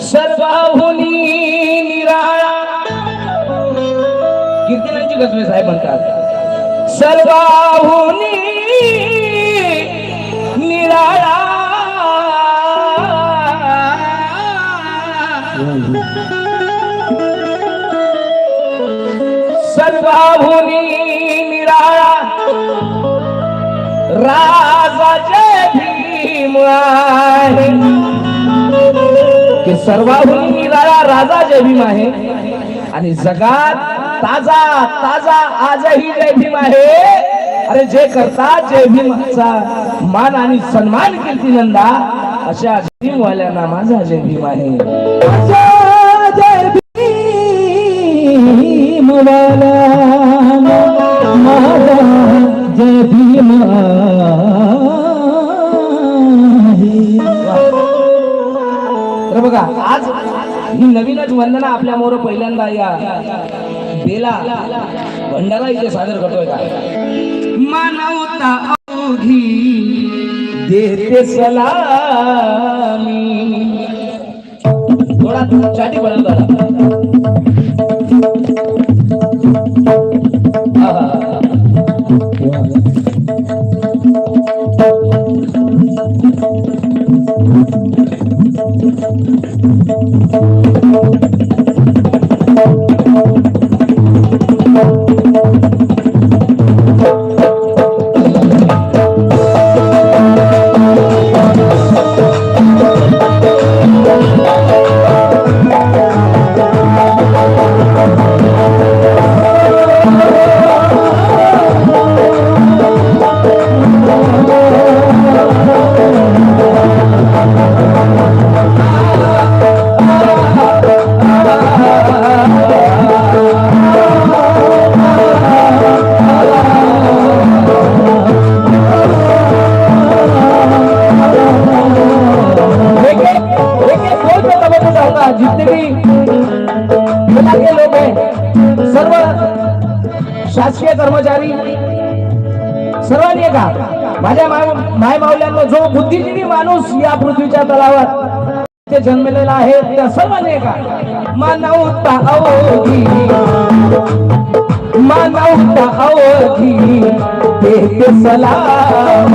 सर्वाहुनी निराळा. कीर्तनाची गजवे साहेब म्हणतात. सर्वाहुनी निराळा. सर्वाहुनी निराळा. राजा आहे की सर्वाहून निराळा राजा जय भीम आहे. आणि जगात ताजा ताजा आजही जय भीम आहे. अरे जे करतात जय भीमचा मान आणि सन्मान कीर्ती नंदा अशा भीमवाल्यांना माझा जय भीम आहे. जय भीमवाला ही नवीनच वंदना आपल्या मोर पहिल्यांदा या बेला भंडारा इथे सादर करतोय का? मानवता अवघी देते सलामी. थोडा चाटी बनवतो यहाँ लोग हैं सर्व शासकीय कर्मचारी सर्वांनी का माझ्या माय माय जो बुद्धिजीवी माणूस या पृथ्वीच्या तलावर ते जन्मलेला आहे त्या सर्वांनी का मानवता अवधी. मानवता अवधी. देते सलाम.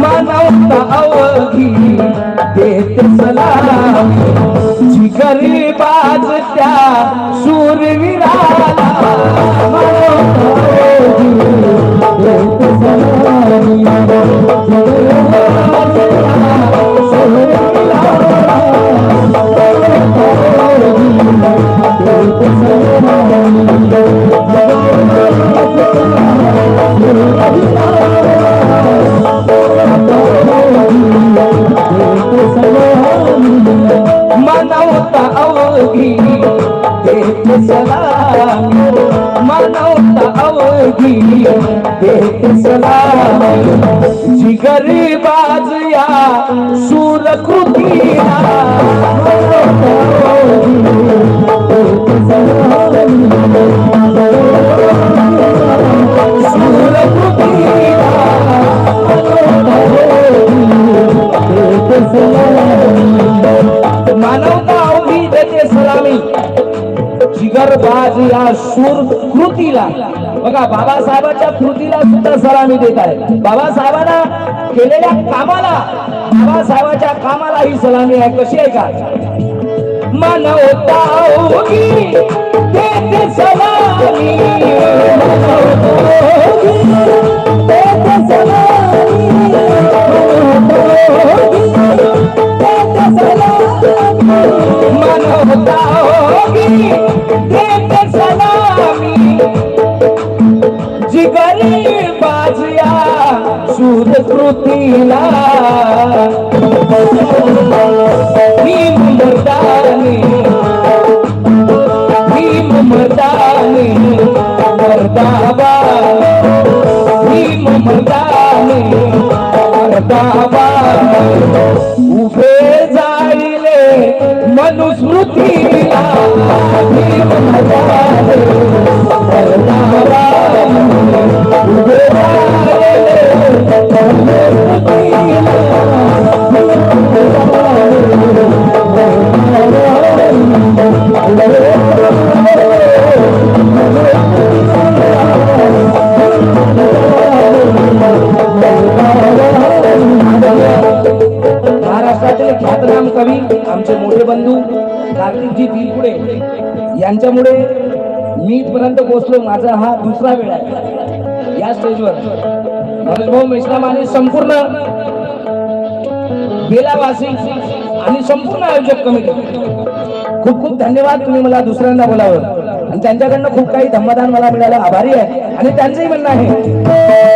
मानवता अवधी देत सलाम. जिगरी बाज त्या सूर्य सलाम मानवता अवघी देत सलाम जिगरी बाज या सूरकृतीला बघा बाबासाहेबांच्या कृतीला सुद्धा सलामी देत आहे बाबासाहेबांना केलेल्या कामाला बाबासाहेबांच्या कामाला ही सलामी आहे. कशी आहे का? मानवता अवघी देते सलामी. देते सलामी. भीम मर्दानी भीम मर्दानी मर्दाबा भीम मर्दानी उभे जाईले मनुस्मृतीला. भीम इथपर्यंत पोहोचलो माझा हा दुसरा वेळ आहे. या स्टेजवर मनोज भाऊ मेश्राम आणि संपूर्ण बेलावासी आणि संपूर्ण आयोजक कमिटी. खूप खूप धन्यवाद तुम्ही मला दुसऱ्यांदा बोलावं. आणि त्यांच्याकडनं खूप काही धम्मदान मला मिळालं. आभारी आहे. आणि त्यांचंही म्हणणं आहे.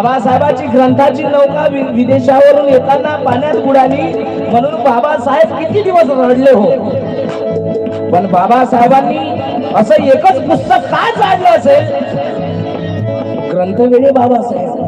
बाबासाहेबाची ग्रंथाची नौका विदेशावरून येताना पाण्यात बुडाली. म्हणून बाबासाहेब किती दिवस रडले हो? पण बाबासाहेबांनी असं एकच पुस्तक का चाललं असेल? ग्रंथ ग्रंथवेडे बाबासाहेब.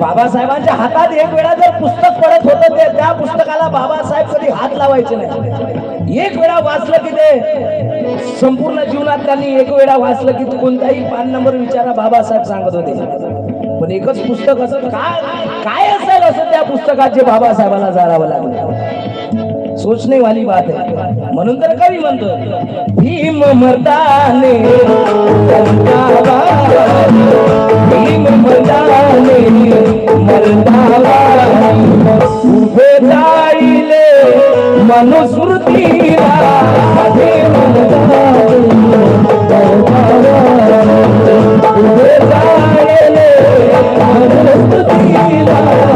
बाबासाहेबांच्या हातात एक वेळा जर पुस्तक पडत होतं ते त्या पुस्तकाला बाबासाहेब कधी हात लावायचे नाही. एक वेळा वाचलं की ते संपूर्ण जीवनात त्यांनी एक वेळा वाचलं की कोणताही पान नंबर विचारा बाबासाहेब सांगत होते. पण एकच पुस्तक असं काय काय असेल असं त्या पुस्तकात जे बाबासाहेबांना जाळावं लागलं? सोचणे वाली बात आहे. म्हणून तर कवी म्हणतो भीम मर्दाने भीम मर्दाने मर्दावानी, उभे जाईले मनुष्य मनुस्मृतीला पहिलं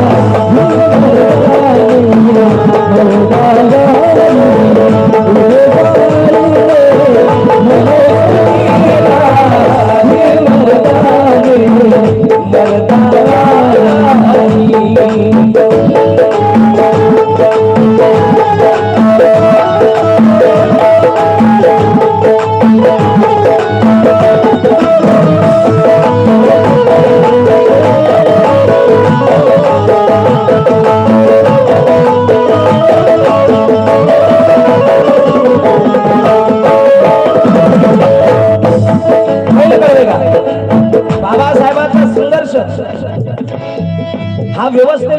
व्यवस्थे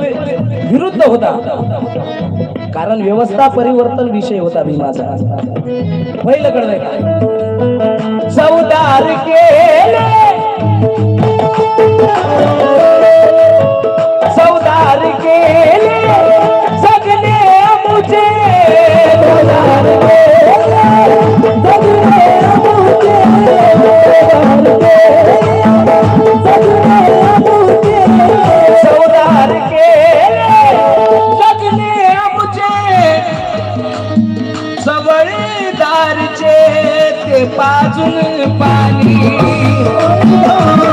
विरुद्ध होता. कारण व्यवस्था परिवर्तन विषय होता भीमाचा पहिलं कळलंय का? चौदार केले. चौदार केले. सगळे मुझे. चौदार केले. सगळे मुझे